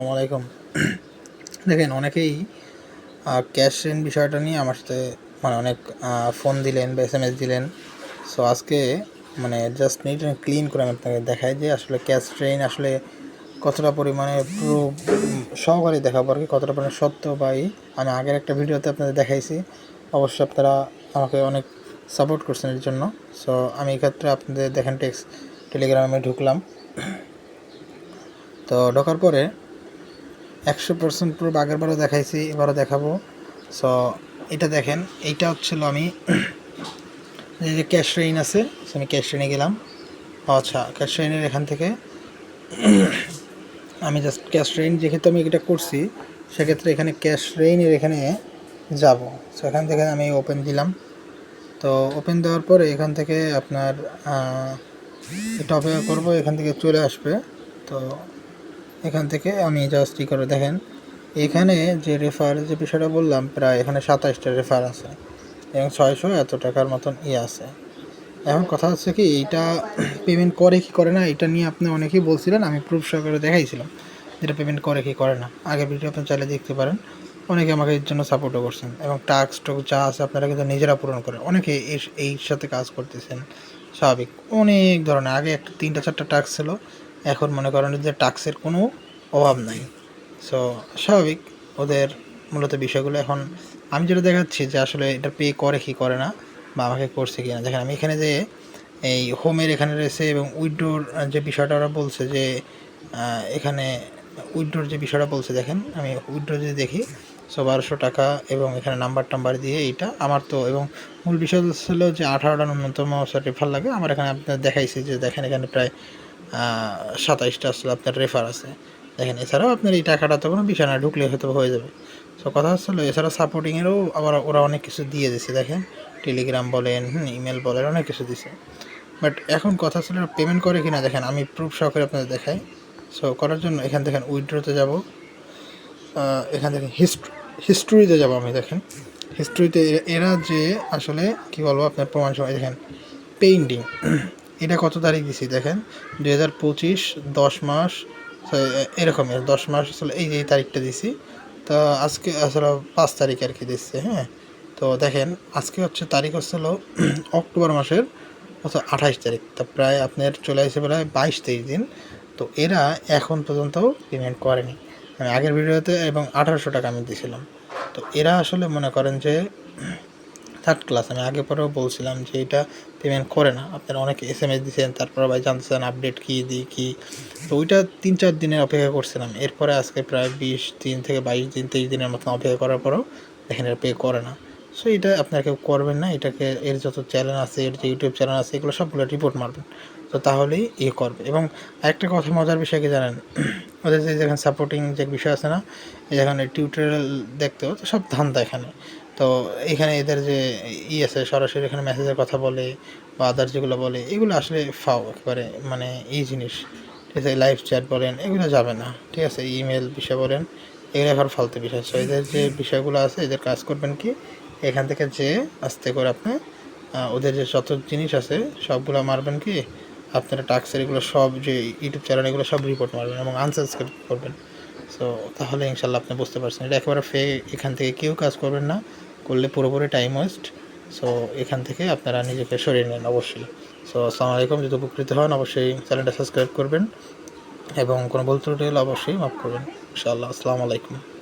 আলাইকুম। দেখেন, অনেকেই ক্যাশ ঋণ বিষয়টা নিয়ে আমার সাথে মানে অনেক ফোন দিলেন বা এস এম এস দিলেন। সো আজকে মানে জাস্ট নিট ক্লিন করে আমি আপনাকে দেখাই যে আসলে ক্যাশ ঋণ আসলে কতটা পরিমাণে পুরো সহকারে দেখাবো আর কি, কতটা পরিমাণে সত্য এই, আমি আগের একটা ভিডিওতে আপনাদের দেখাইছি। অবশ্যই আপনারা আমাকে অনেক সাপোর্ট করছেন এর জন্য। সো আমি এক্ষেত্রে আপনাদের দেখেন টেক্স টেলিগ্রামে ঢুকলাম। তো, ঢোকার পরে একশো পার্সেন্ট পুরো আগের বারও দেখাইছি, এবারও দেখাবো। সো এটা দেখেন, এইটা হচ্ছিল আমি, এই যে ক্যাশ রেইন আছে আমি ক্যাশ রেইনে গেলাম। আচ্ছা ক্যাশ রেইনের এখান থেকে, আমি জাস্ট ক্যাশ রেইন যেহেতু আমি এটা করছি, সেক্ষেত্রে এখানে ক্যাশ রেইনের এখানে যাব। সো এখান থেকে আমি ওপেন দিলাম। তো ওপেন দেওয়ার পরে এখান থেকে আপনার এটা অপেক্ষা করব, এখান থেকে চলে আসবে। তো এখান থেকে আমি জাস্ট ই করে দেখেন, এখানে যে রেফার যে বিষয়টা বললাম, প্রায় এখানে সাতাশটা রেফার আছে এবং ছয়শো এত টাকার মতন ইয়ে আছে। এখন কথা হচ্ছে কি, এইটা পেমেন্ট করে কি করে না এটা নিয়ে আপনি অনেকেই বলছিলেন, আমি প্রুফ সহকারে দেখাইছিলাম, যেটা পেমেন্ট করে কি করে না। আগে ভিডিও আপনি চাইলে দেখতে পারেন, অনেকে আমাকে এর জন্য সাপোর্টও করছেন এবং টাস্ক টুক যা আছে আপনারা কিন্তু নিজেরা পূরণ করেন। অনেকে এর এই সাথে কাজ করতেছেন, স্বাভাবিক। অনেক ধরনের, আগে একটা তিনটা চারটা টাস্ক ছিল এখন মনে করেন যে টাক্সের কোনো অভাব নাই। সো স্বাভাবিক ওদের মূলত বিষয়গুলো এখন আমি যেটা দেখাচ্ছি যে আসলে এটা পে করে কি করে না বা আমাকে করছে কি না। দেখেন আমি এখানে যে এই হোমের এখানে রয়েছে এবং উইডোর যে বিষয়টা ওরা বলছে যে এখানে উইড্রোর যে বিষয়টা বলছে, দেখেন আমি উইড্রো যদি দেখি সো বারোশো টাকা এবং এখানে নাম্বার টাম্বার দিয়ে এইটা আমার তো এবং মূল বিষয় ছিল যে আঠারোটা ন্যূনতম রেফার লাগে। আমার এখানে আপনার দেখাইছে যে দেখেন এখানে প্রায় সাতাইশটা আসলে আপনার রেফার আছে। দেখেন, এছাড়াও আপনার এই টাকাটা তো কোনো বিষয় ঢুকলে হয়তো হয়ে যাবে। সো কথা হচ্ছিল এছাড়া সাপোর্টিংয়েরও আবার ওরা অনেক কিছু দিয়ে দিছে, দেখেন। টেলিগ্রাম বলেন, হুম ইমেল বলেন, অনেক কিছু দিছে। বাট এখন কথা ছিল পেমেন্ট করে কিনা, দেখেন, আমি প্রুফ সহকারে আপনাদের দেখাই। সো করার জন্য এখান থেকে উইড্রোতে যাব। এখান থেকে হিস্ট্রি হিস্ট্রিতে যাব আমি, দেখেন। হিস্ট্রিতে এরা যে আসলে, কি বলব আপনার, প্রমাণ সময় দেখেন পেইন্টিং এটা কত তারিখ দিছি দেখেন? দুই হাজার পঁচিশ, দশ মাস এরকমই দশ মাস আসলে এই যে এই তারিখটা দিছি। তো আজকে আসলে পাঁচ তারিখ আর কি দিচ্ছে হ্যাঁ? তো দেখেন, আজকে হচ্ছে তারিখ হচ্ছিল অক্টোবর মাসের অর্থাৎ আঠাশ তারিখ, তা প্রায় আপনার চলে আসে প্রায় বাইশ তেইশ দিন। তো এরা এখন পর্যন্ত পেমেন্ট করেনি। আমি আগের ভিডিওতে এবং আঠারোশো টাকা আমি দিয়েছিলাম তো এরা আসলে মনে করেন যে থার্ড ক্লাস আমি আগে পরেও বলছিলাম যে এটা পেমেন্ট করে না। আপনারা অনেকে এস এম এস দিয়েছেন তারপর ভাই জানতে চান আপডেট কী দিই কী। তো ওইটা তিন চার দিনের অপেক্ষা করছিলাম। এরপরে আজকে প্রায় বিশ দিন থেকে বাইশ দিন, তেইশ দিনের মতন অপেক্ষা করার পরেও দেখেন এটা পে করে না। সো এটা আপনারা কেউ করবেন না, এটাকে এর যত চ্যানেল আছে, এর যে ইউটিউব চ্যানেল আছে, এগুলো সবগুলো রিপোর্ট মারবেন। তো তাহলেই ইয়ে করবে। এবং আরেকটা কথা মজার বিষয় কি জানেন? ওদের যে যেখানে সাপোর্টিং যে বিষয় আছে না যেখানে টিউটোরিয়াল দেখতেও তো সব ধান্দা এখানে। তো এখানে এদের যে ই আছে, সরাসরি এখানে মেসেজের কথা বলে বা আদার যেগুলো বলে, এগুলো আসলে ফাও, একেবারে মানে এই জিনিস। ঠিক আছে লাইভ চ্যাট বলেন, এগুলো যাবে না, ঠিক আছে? ইমেল বিষয় বলেন, এগুলো এখন ফালতু বিষয়। সো এদের যে বিষয়গুলো আছে, এদের কাজ করবেন কি? এখান থেকে যে আস্তে করে আপনি ওদের যে যত জিনিস আছে, সবগুলো মারবেন কি? আপনারা টাক্সের এগুলো সব যে ইউটিউব চ্যানেল এগুলো সব রিপোর্ট মারবেন এবং আনসাবস্ক্রাইব করবেন। সো তাহলে ইনশাল্লাহ আপনি বুঝতে পারছেন। এটা একেবারে ফে এখান থেকে কেউ কাজ করবেন না। করলে পুরোপুরি টাইম ওয়েস্ট সো এখান থেকে আপনারা নিজেকে সরিয়ে নেন, অবশ্যই। সো আসসালামু আলাইকুম। যদি উপকৃত হন, অবশ্যই চ্যানেলটা সাবস্ক্রাইব করবেন। এবং কোনো বলতে হলে অবশ্যই মাফ করবেন। ইনশাআল্লাহ। আসসালামু আলাইকুম।